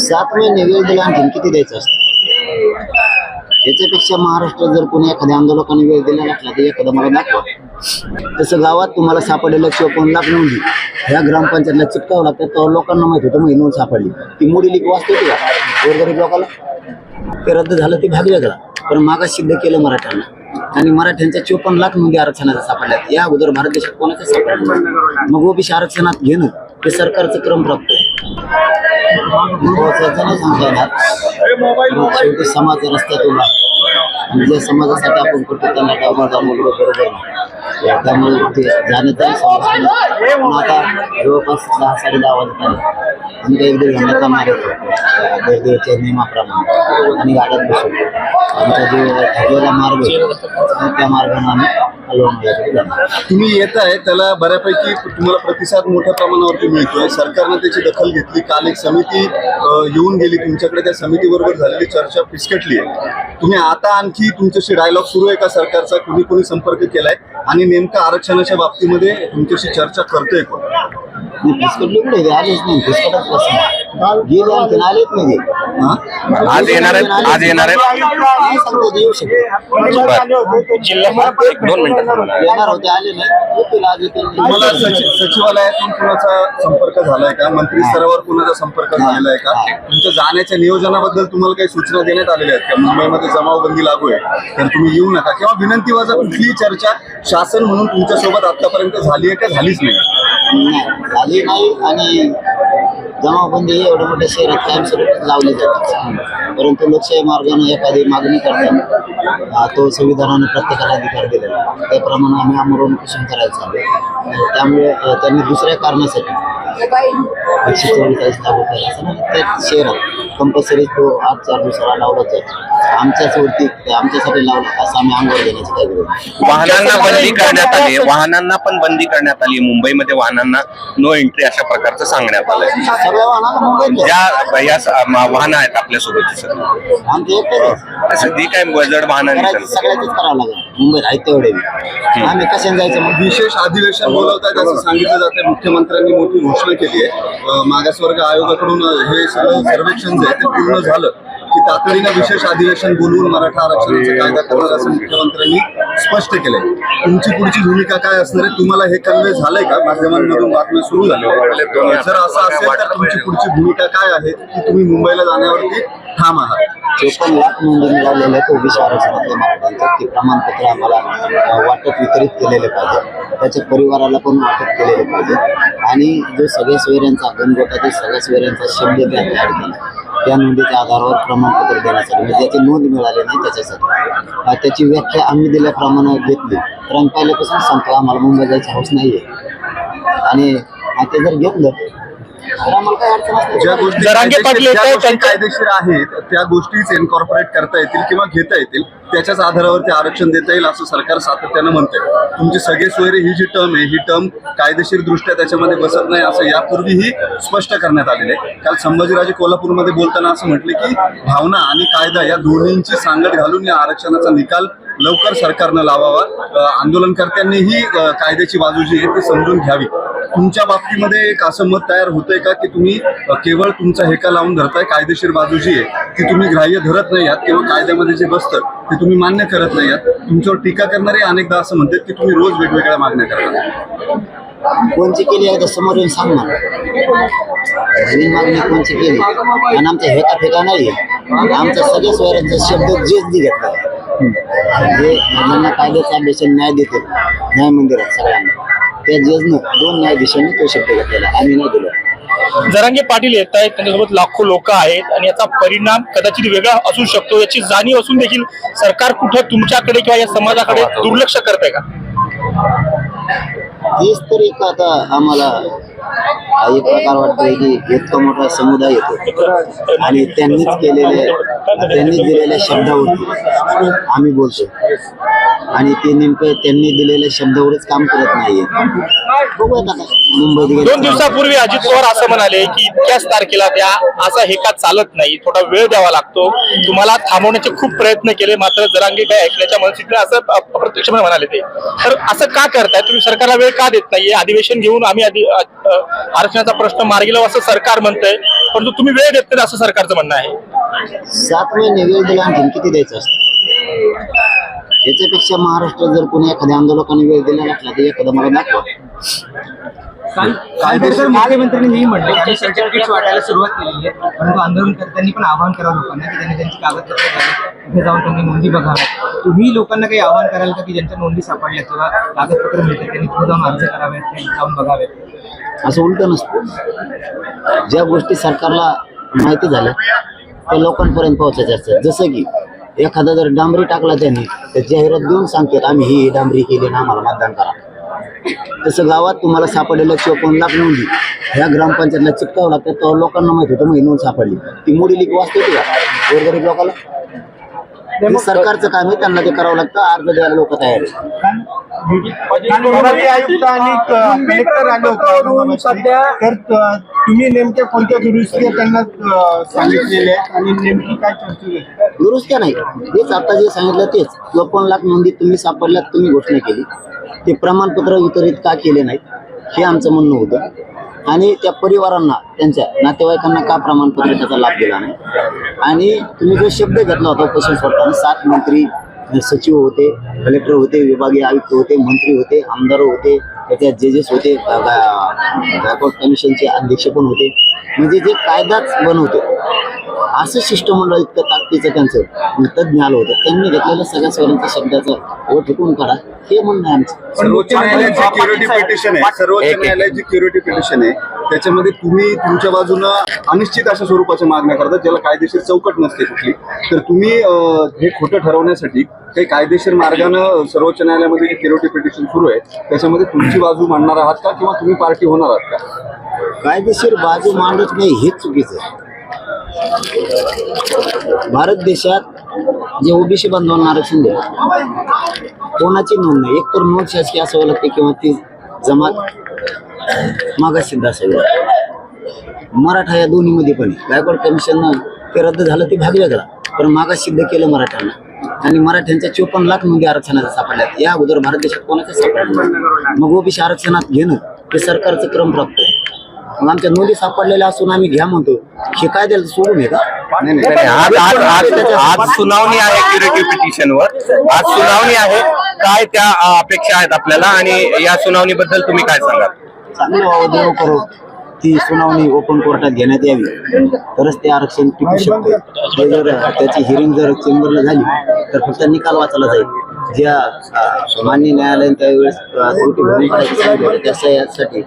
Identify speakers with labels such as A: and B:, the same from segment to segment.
A: सात महिने वेळ दिला आणखीन किती द्यायचं असतं. याच्यापेक्षा महाराष्ट्रात जर कोणी एखाद्या आंदोलकाने वेळ दिला नसला तर एखादा मला दाखवा. तसं गावात तुम्हाला सापडलेलं चोपन्न लाख नोंदी ह्या ग्रामपंचायतला चिटकावं लागतं तेव्हा लोकांना माहीत होतं मग नोंद सापडली. ती मोडी लिप वाचते का? गोरगरीब लोकांना ते रद्द झालं ते भाग वेगळा. पण मागा सिद्ध केलं मराठ्यांना. आणि मराठ्यांच्या चोपन्न लाख नोंदी आरक्षणाचा सापडल्यात. या अगोदर भारत देशात कोणाच्या सापडल्या मग ओबीसी आरक्षणात घेणं हे सरकारचं क्रम प्राप्त आहे. नाही सांगता येणार शेवटी समाज रस्त्यातून आणि ज्या समाजासाठी आपण करतो त्यांना डावं डावं बरोबर त्यामुळे ते जाण्याचाही पण आता जवळपास दहा साडे दहा वाजत आले आम्ही काही एक दीड घंटा मारत होतो. नियमाप्रमाणे. आणि गाड्यात बसवतो आमचा जो ठरलेला मार्ग आहे त्या मार्गाने आम्ही
B: तुम्ही येत आहे त्याला बऱ्यापैकी तुम्हाला प्रतिसाद मोठ्या प्रमाणावरती मिळतोय. सरकारनं त्याची दखल घेतली. काल एक समिती येऊन गेली. तुमच्याकडे त्या समितीबरोबर झालेली चर्चा फिसकटली आहे. तुम्ही आता आणखी तुमच्याशी डायलॉग सुरू आहे का सरकारचा? कुणी कुणी संपर्क केलाय? आणि नेमकं आरक्षणाच्या बाबतीमध्ये तुमच्याशी चर्चा करतोय कोण?
A: ते आलेच नाही फिसकटच गेले आलेच नाही ते.
C: आज येणार आहेत आज येणार आहेत
A: येऊ
C: दोन मिनिटं
A: येणार होते आले नाही येतील आज येतील
B: सचि- सचिवालयातून कुणाचा संपर्क झालाय का मंत्री स्तरावर कुणाचा संपर्क झालेला आहे का तुमच्या जाण्याच्या नियोजनाबद्दल तुम्हाला काही सूचना देण्यात आलेल्या आहेत का मुंबईमध्ये जमावबंदी लागू आहे तर तुम्ही येऊ नका किंवा विनंती वजा कुठलीही चर्चा शासन म्हणून तुमच्यासोबत आतापर्यंत झाली आहे का झालीच नाही,
A: झाली नाही आणि जमावबंदी ही एवढ्या मोठ्या शहरात कायमस्वरूपी लावली जाते परंतु लोकशाही मार्गाने एखादी मागणी करताना तो संविधानाने प्रत्येकाला अधिकार दिला त्याप्रमाणे आम्ही आमरण पोषण करायचं चालू त्यामुळे त्यांनी दुसऱ्या कारणासाठी एकशे चव्वेचाळीस लागू केला असं नाही त्या शहरात कंपल्सरी तो आठ चार दिवसाला लावलाच जातो आमच्याच वरती आमच्यासाठी लावला असं आम्ही अंगावर घेण्याची काय गरज.
C: वाहनांना बंदी करण्यात आली आहे. वाहनांना पण बंदी करण्यात आली आहे. मुंबईमध्ये वाहनांना नो एंट्री अशा प्रकारचं सांगण्यात आलंय.
A: सगळ्या वाहनाला मुंबईत
C: ज्या या वाहनं आहेत आपल्यासोबत सर
A: आमचे
C: असं जी काय जड वाहनं
A: करायचं
C: निघाली.
A: सगळ्याच करावं लागेल. मुंबईत आहेत तेवढे. आम्ही कशाने जायचं
B: विशेष अधिवेशन बोलवतात असं सांगितलं जाते मुख्यमंत्र्यांनी मोठी घोषणा केली आहे. मागासवर्ग आयोगाकडून हे सगळं सर्वेक्षण जे आहे ते पूर्ण झालं की तातडीनं विशेष अधिवेशन बोलवून मराठा आरक्षणाचा कायदा करणार असं मुख्यमंत्र्यांनी स्पष्ट केलंय तुमची पुढची भूमिका काय असणार आहे? तुम्हाला हे कन्वे झालंय का? माध्यमांमधून बातम्या सुरू झाल्या. जर असं असेल तर तुमची पुढची भूमिका काय आहे? की तुम्ही मुंबईला जाण्यावरती ठाम आहात?
A: चोपन्न लाख नोंदी मिळालेले आहेत ओबीसी आरक्षणातल्या मराठ्यांचं ते प्रमाणपत्र आम्हाला वाटप वितरित केलेले पाहिजे. त्याच्या परिवाराला पण वाटप केलेले पाहिजे. आणि जो सगळ्या सोयऱ्यांचा ते सगळ्या सोयऱ्यांचा शब्द त्या ॲड केला त्या नोंदीच्या आधारावर प्रमाणपत्र देण्यासाठी. म्हणजे ज्याची नोंद मिळाली नाही त्याच्यासाठी. त्याची व्याख्या आम्ही दिल्याप्रमाणे घेतली. तर आम्ही पहिल्यापासून सांगतो आम्हाला मुंबई जायचं हौस नाही आहे आणि आता जर घेतलं
B: ज्या गोष्टी
D: जरांगे
B: ज्या
D: आहेत,
B: गोष्टी कायदेशीर आहेत त्या गोष्टीच इन्कॉर्पोरेट करता येतील किंवा घेता येतील त्याच्याच आधारावरती आरक्षण देता येईल असं सरकार सातत्यानं म्हणतंय. तुमची सगळे सोयरे ही जी टर्म आहे ही टर्म कायदेशीर दृष्ट्या त्याच्यामध्ये बसत नाही असं यापूर्वीही स्पष्ट करण्यात आलेलं आहे. काल संभाजीराजे कोल्हापूरमध्ये बोलताना असं म्हटले की भावना आणि कायदा या दोन्हींची सांगड घालून या आरक्षणाचा निकाल लवकर सरकारनं लावावा. आंदोलनकर्त्यांनीही कायद्याची बाजू जी आहे ती समजून घ्यावी. तुमच्या बाबतीमध्ये एक असं मत तयार होतंय का की तुम्ही केवळ तुमचा हेका लावून धरताय कायदेशीर बाजू जी आहे ती तुम्ही ग्राह्य धरत नाही आहात किंवा कायद्यामध्ये जे बसतं ते तुम्ही मान्य करत नाही आहात? तुमच्यावर टीका करणारे अनेकदा असं म्हणतात की तुम्ही रोज वेगवेगळ्या मागण्या करता
A: कोणची केली एकदा समोर येऊन सांग ना. नवीन मागणी कोणची केली? आणि आमच्या हेका फेका नाही आमच्या सगळ्या स्वरांचा शब्द जेच दिले जे मुलांना कायद्याचा अभ्यासन न्याय देते न्याय मंदिर आहे सगळ्यांना. त्या जजनं दोन न्यायाधीशांनी तो शब्द घेतलेला आम्ही नाही दिला.
D: जरांगे पाटील येत आहेत त्यांच्यासोबत लाखो लोक आहेत आणि याचा परिणाम कदाचित वेगळा असू शकतो याची जाणीव असून देखील सरकार कुठं तुमच्याकडे किंवा या समाजाकडे दुर्लक्ष करते का?
A: तेच तर एक आता आम्हाला हा एक प्रकार वाटतोय की इतका मोठा समुदाय येतो. आणि त्यांनीच केलेले त्यांनीच दिलेल्या शब्दावरती आम्ही बोलतो. आणि ते नेमकं त्यांनी दिलेल्या शब्दावरच काम करत नाहीये. बघूयात आता मुंबईत गेले
D: दोन दिवसापूर्वी अजित पवार असं म्हणाले की इतक्याच तारखेला त्या असा हे का चालत नाही थोडा वेळ द्यावा लागतो. तुम्हाला थांबवण्याचे खूप प्रयत्न केले मात्र जरांगे काय ऐकण्याच्या मनस्थितीने असं अ- अप्रत्यक्षपणे म्हणाले ते. तर असं का करताय? तुम्ही सरकारला वेळ का देत नाहीये? अधिवेशन घेऊन आम्ही आधी अ- अ- आरक्षणाचा प्रश्न मार्गी लावू असं सरकार म्हणतंय परंतु तुम्ही वेळ देत नाही असं सरकारचं म्हणणं आहे.
A: सात महिने वेळ दिला आणखीन किती द्यायचं असतं? याच्यापेक्षा महाराष्ट्रात जर कोणी एखाद्या आंदोलकाने वेळ दिला नसला तर एखादा मला दाखवा.
E: कायदेशीर मुख्यमंत्र्यांनी हेही म्हटलं की सर्टिफिकेट वाटायला सुरुवात केलेली आहे. परंतु आंदोलनकर्त्यांनी पण आवाहन करावं लोकांना की त्यांनी त्यांची कागदपत्र तिथे जाऊन त्यांनी नोंदी बघाव्यात. तुम्ही लोकांना काही आवाहन कराल का की ज्यांच्या नोंदी सापडल्या किंवा कागदपत्र मिळतात त्यांनी तिथे जाऊन अर्ज करावेत जाऊन बघावेत?
A: असं उलट नसतं. ज्या गोष्टी सरकारला माहिती झाल्या त्या लोकांपर्यंत पोहोचायच्या असतात. जसं की एखादा जर डांबरी टाकला त्यांनी तर जाहिरात देऊन सांगतात आम्ही ही डांबरी केली ना आम्हाला मतदान करा. तसं गावात तुम्हाला सापडलेलं चोपन्न लाख नोंदी ह्या ग्रामपंचायतला चिटकावं लागतात तेव्हा लोकांना माहीत होतं मग नोंद सापडली. ती मोडी लिक वाचते का गोरगरीब लोकांना हे सरकारचं काम आहे त्यांना ते करावं लागतं अर्ज द्यायला लोक तयार आहेत.
F: विभागीय आयुक्त आणि कलेक्टर आले होते सध्या तर त- तुम्ही नेमक्या कोणत्या दुरुस्त्या त्यांना अ, सांगितलेल्या आहेत आणि नेमकी काय चर्चा झाली?
A: दुरुस्त्या नाही. तेच आता जे सांगितलं तेच. चोपन्न लाख नोंदी तुम्ही सापडल्यात तुम्ही घोषणा केली. ते प्रमाणपत्र वितरित का केले नाहीत हे आमचं म्हणणं होतं. आणि त्या परिवारांना त्यांच्या नातेवाईकांना का प्रमाणपत्र त्याचा लाभ दिला नाही? आणि तुम्ही जो शब्द घेतला होता उपोषण सोडताना सात मंत्री सचिव होते कलेक्टर होते विभागीय आयुक्त होते मंत्री होते आमदार होते त्याच्यात जजेस होते गायकवाड कमिशनचे अध्यक्ष पण होते. म्हणजे जे कायदाच बनवतो. असं शिष्टमंडळ इतकं ताकदीचं त्यांचं तज्ज्ञ आलं होतं. त्यांनी घेतलेल्या सगळ्या सवऱ्यांच्या शब्दाचा व ठिकून काढा. हे म्हणणं आहे आमचं.
B: सर्वोच्च न्यायालयाची क्युरिटी पिटिशन आहे. सर्वोच्च. न्यायालयाची क्युरिटी पिटिशन आहे. त्याच्यामध्ये तुम्ही तुमच्या बाजूनं अनिश्चित अशा स्वरूपाच्या मागण्या करता ज्याला कायदेशीर चौकट नसते कुठली. तर तुम्ही हे खोटं ठरवण्यासाठी काही कायदेशीर मार्गानं सर्वोच्च न्यायालयामध्ये जे क्युरिटी पिटिशन सुरू आहे त्याच्यामध्ये तुमची बाजू मांडणार आहात का किंवा तुम्ही पार्टी होणार आहात का?
A: कायदेशीर बाजू मांडत नाही हेच चुकीचं आहे. भारत देशात जे ओबीसी बांधवांना आरक्षण दिलं कोणाची नोंद नाही? एक तर नोंद शासकीय असावं लागते किंवा ती जमात मागासिद्ध असावी. मराठा या दोन्हीमध्ये पण गायकवाड कमिशन ते रद्द झालं ते भाग वेगळा. पण मागास सिद्ध केलं मराठ्यांना. आणि मराठ्यांच्या चोपन्न लाखमध्ये आरक्षणाचा सापडल्यात या अगोदर भारत देशात कोणाच्या सापडल्या नाही. मग ओबीसी आरक्षणात घेणं हे सरकारचं क्रम प्राप्त आहे. मग आमच्या नोंदी सापडलेल्या असून आम्ही घ्या म्हणतो. हे काय द्यायला सोडून आहे का?
C: आज आज आज आज सुनावणी आहे क्युरेटिव्ह पिटिशनवर आज सुनावणी आहे. काय त्या अपेक्षा आहेत आपल्याला? आणि या सुनावणीबद्दल तुम्ही काय सांगाल?
A: चांगलं व्हावं देव करो. ती सुनावणी ओपन कोर्टात घेण्यात यावी. तरच ते आरक्षण टिकू शकते. ते जर त्याची हिअरिंग जर चेंबरला झाली तर फक्त निकाल वाचला जाईल. ज्या मान्य न्यायालयाने त्यावेळेस त्रुटी भरून काढायचं सांगितलं होतं, यासाठी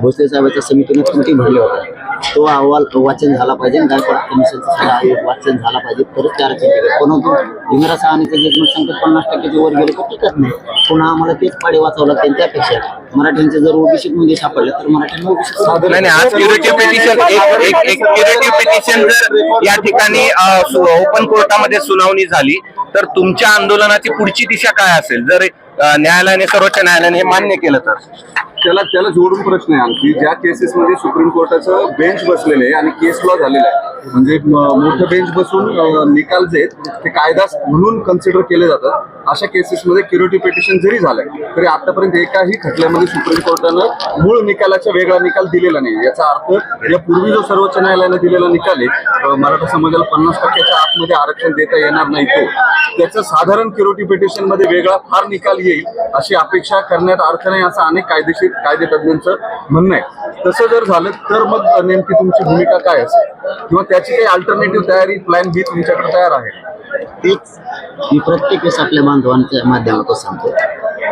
A: भोसले साहेबांच्या समितीने त्रुटी भरली होती? तो अहवाल वाचन झाला पाहिजे गायकवाड कमिशनचा आयोग वाचन झाला पाहिजे परत चार आरक्षण परंतु इंदिरा साहानीचं जजमेंट सांगतो पन्नास टक्क्याच्या वर गेले तर टिकत नाही. पुन्हा आम्हाला तेच पाडे वाचावं लागते त्यापेक्षा मराठ्यांचे जर ओबीसी म्हणजे सापडले तर मराठ्यांना ओबीसी
C: आज क्युरेटिव्ह पिटिशन एक क्युरेटिव्ह पिटिशन जर या ठिकाणी ओपन कोर्टामध्ये सुनावणी झाली तर तुमच्या आंदोलनाची पुढची दिशा काय असेल? जर न्यायालयाने सर्वोच्च न्यायालयाने हे मान्य केलं तर.
B: त्याला त्याला जोडून प्रश्न आहे आणखी. ज्या केसेसमध्ये सुप्रीम कोर्टाचं बेंच बसलेलं आहे आणि केस लॉ झालेला आहे. म्हणजे मोठं बेंच बसून निकाल जे आहेत ते कायदा म्हणून कन्सिडर केले जातात. अशा केसेसमध्ये क्युरिटी पिटिशन जरी झालंय तरी आतापर्यंत एकाही खटल्यामध्ये सुप्रीम कोर्टानं मूळ निकालाचा वेगळा निकाल दिलेला नाही याचा अर्थ यापूर्वी जो सर्वोच्च न्यायालयानं दिलेला निकाल आहे मराठा समाजाला पन्नास टक्क्याच्या आतमध्ये आरक्षण देता येणार नाही तो त्याचं साधारण क्युरिटी पिटिशनमध्ये वेगळा फार निकाल येईल अशी अपेक्षा करण्यात अर्थ नाही असं अनेक कायदेशीर कायदे तज्ञांचं म्हणणं आहे. तसं जर झालं तर मग नेमकी तुमची भूमिका काय असेल? किंवा त्याची काही अल्टरनेटिव्ह तयारी प्लॅन बी तुमच्याकडे तयार आहे?
A: तेच मी प्रत्येक वेळेस आपल्या बांधवांच्या माध्यमातून सांगतो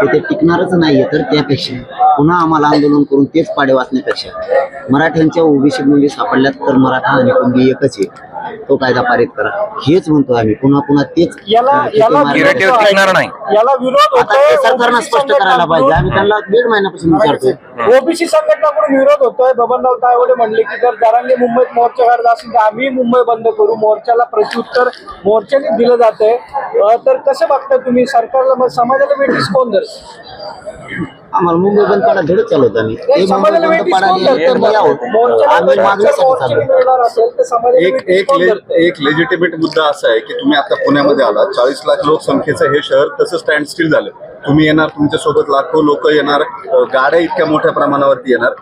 A: की ते टिकणारच नाहीये तर त्यापेक्षा पुन्हा आम्हाला आंदोलन करून तेच पाडे वाचण्यापेक्षा मराठ्यांच्या ओबीसी मुली सापडल्यात तर मराठा आणि कुंभी एकच आहे. तो कायदा पारित करा. हेच म्हणतो आम्ही. पुन्हा पुन्हा तेच
F: याला याला
C: Narrative टिकणार नाही.
F: याला विरोध
A: आता सरकारनं स्पष्ट करायला पाहिजे. आम्ही त्यांना दीड महिन्यापासून विचारतोय.
F: ओबीसी संघटनाकडून विरोध होतोय. बबनराव तायवडे म्हणले की जर जरांगे मुंबईत मोर्चा काढत असेल तर आम्ही मुंबई बंद करू. मोर्चाला प्रत्युत्तर मोर्चाने दिलं जातंय. अं, तर कसं बघता तुम्ही? सरकारला मग समाजाला वेटीस कोण धर
A: आम्हाला मुंबई बंद पाडा धडच चालवत आम्ही. मुंबई बंद नाही आहोत. आम्ही चाललो
B: एक ले-? एक लेजिटिमेट मुद्दा असा आहे की तुम्ही आता पुण्यामध्ये आलात. चाळीस लाख लोकसंख्येचं हे शहर तसं स्टँड स्टील झालं. तुम्ही येणार तुमच्यासोबत लाखो लोक येणार गाड्या इतक्या मोठ्या प्रमाणावरती येणार.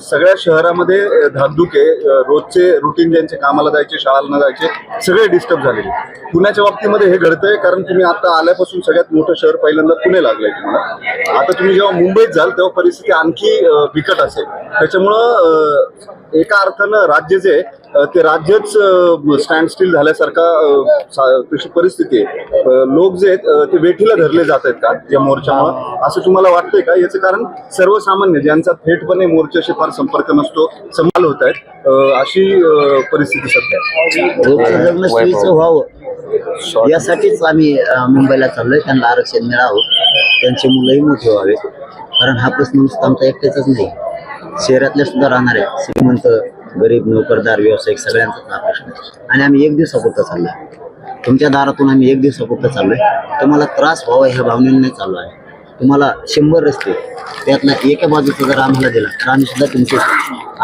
B: सगळ्या शहरामध्ये धाकधुके रोजचे रुटीन ज्यांचे कामाला जायचे शाळांना जायचे सगळे डिस्टर्ब झालेले पुण्याच्या बाबतीमध्ये हे घडतंय कारण तुम्ही आता आल्यापासून सगळ्यात मोठं शहर पहिल्यांदा पुणे लागलंय तुम्हाला. आता तुम्ही जेव्हा मुंबईत जाल तेव्हा परिस्थिती आणखी बिकट असेल. त्याच्यामुळं एका अर्थानं राज्य जे ते राज्यच स्टँड स्टील झाल्यासारखा तशी परिस्थिती आहे. लोक जे आहेत ते वेठीला धरले जात आहेत का या मोर्चामुळे? असं तुम्हाला वाटतंय का? याचं कारण सर्वसामान्य ज्यांचा थेटपणे मोर्चाशी फार संपर्क नसतो समाल होत आहेत अशी परिस्थिती सध्या
A: व्हावं. यासाठीच आम्ही मुंबईला चाललोय. त्यांना आरक्षण मिळावं. त्यांची मुलंही मोठी व्हावे कारण हा प्रश्न नुसता आमचा एकट्याचाच नाही. शहरातले सुद्धा राहणार आहे श्रीमंत गरीब नोकरदार व्यावसायिक सगळ्यांचाच हा प्रश्न आहे. आणि आम्ही एक दिवसापुत चाललो आहे तुमच्या दारातून आम्ही एक दिवसापुत चाललो आहे तुम्हाला त्रास व्हावा ह्या भावनेने चाललो आहे. तुम्हाला शंभर रस्ते त्यातला एका बाजूचा जर आम्हाला दिला तर आम्ही सुद्धा तुमचे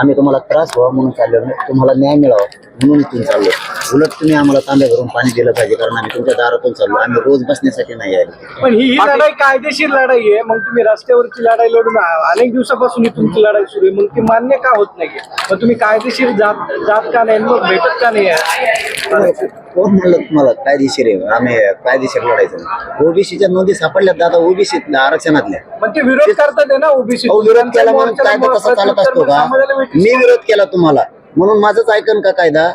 A: आम्ही तुम्हाला त्रास व्हावा म्हणून चाललो नाही तुम्हाला न्याय मिळावा म्हणून इथून चाललो. उलट तुम्ही आम्हाला तांब्या भरून पाणी दिलं पाहिजे कारण आम्ही तुमच्या दारातून चाललो. आम्ही रोज बसण्यासाठी नाही आलो.
F: पण ही ही लढाई कायदेशीर लढाई आहे. मग तुम्ही रस्त्यावरची लढाई लढून अनेक दिवसापासून ही तुमची लढाई सुरू आहे. मग ती मान्य का होत नाही मग तुम्ही कायदेशीर जात जात का नाही? मग भेटत का नाही आहे?
A: कोण म्हणलं तुम्हाला कायदेशीर आहे? आम्ही कायदेशीर लढायचं ओबीसीच्या नोंदी सापडल्यात दादा ओबीसीतल्या आरक्षणातल्या.
F: पण ते विरोध करतात ना ओबीसी.
A: विरोध केला म्हणून कायदा तसा चालत असतो का? मी विरोध केला तुम्हाला. म्हणून माझंच ऐकन का कायदा?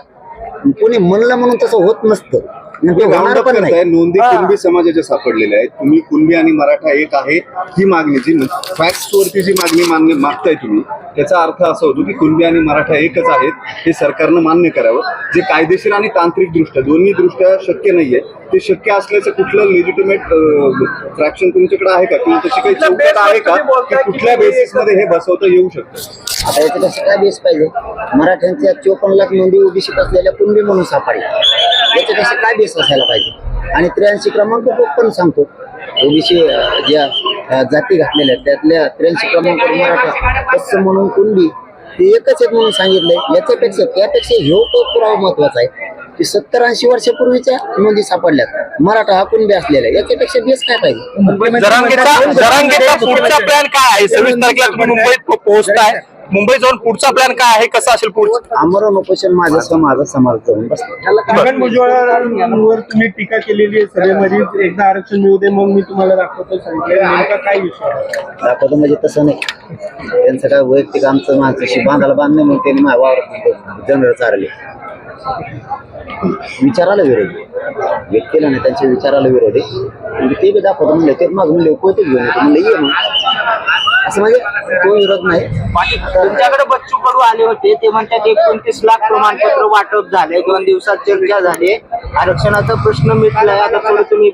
A: कोणी म्हणलं म्हणून तसं होत नसतं. होणार पण नाही.
B: नोंदी कुणबी समाजाच्या सापडलेल्या आहेत. तुम्ही कुणबी आणि मराठा एक आहे ही मागणी जी फॅक्ट्स वरती जी मागणी मान्य मागताय तुम्ही त्याचा अर्थ असा होतो की कुणबी आणि मराठा एकच आहेत हे सरकारनं मान्य करावं. जे कायदेशीर आणि तांत्रिक दृष्ट्या दोन्ही दृष्ट्या शक्य नाहीये. ते शक्य असल्याचं कुठलं लेजिटिमेट फ्रॅक्शन तुमच्याकडे आहे का? किंवा तशी काही चौकट आहे का? की कुठल्या बेसिसमध्ये हे बसवता येऊ शकतं?
A: आता याच्यापेक्षा काय बेस पाहिजे? मराठ्यांच्या चोपन्न लाख नोंदी ओबीसीत असलेल्या कुणबी म्हणून सापडल्या. याच्यापेक्षा काय बेस असायला पाहिजे? आणि त्र्याऐंशी क्रमांक तो पण सांगतो. ओबीसी ज्या जाती घातलेल्या आहेत त्यातल्या त्र्याऐंशी क्रमांक मराठा तसं म्हणून कुणबी ते एकच आहेत म्हणून सांगितलंय. याच्यापेक्षा त्यापेक्षा ह्यो पुरावा महत्त्वाचा आहे. की सत्तर ऐंशी वर्षापूर्वीच्या नोंदी सापडल्यात. मराठा हा कुणबी असलेला याच्यापेक्षा बेस काय पाहिजे?
D: मुंबईत पोहोचताय. मुंबईत जाऊन पुढचा प्लॅन काय आहे? कसं असेल पुढचं?
A: आमरण उपोषण माझं सम माझा समाज जाऊन बसला
F: छगन भुजबळांवर तुम्ही टीका केलेली आहे सभेमध्ये. एकदा आरक्षण मिळू दे मग मी तुम्हाला दाखवतो सांगितलं. नेमका काय विषय?
A: दाखवतो म्हणजे तसं नाही. त्यांचं काय वैयक्तिक आमचं माणसाशी बांधायला बांधणे म्हणून त्यांनी माझ्या वावर जनरल चारले. विचाराला विरोध. व्यक्तीला नाही त्यांच्या विचाराला विरोध. आहे म्हणजे ते बी दाखवतो म्हणले ते मग म्हणले कोणते घेऊन येतो? म्हणलं ये मग. असं म्हणजे तो विरोध नाही.
E: तुमच्याकडे बच्चू कडू आले होते ते म्हणतात एकोणतीस लाख प्रमाणपत्र वाटप झाले दोन दिवसात चर्चा झाली आरक्षणाचा प्रश्न मिटलाय आता थोडं तुम्ही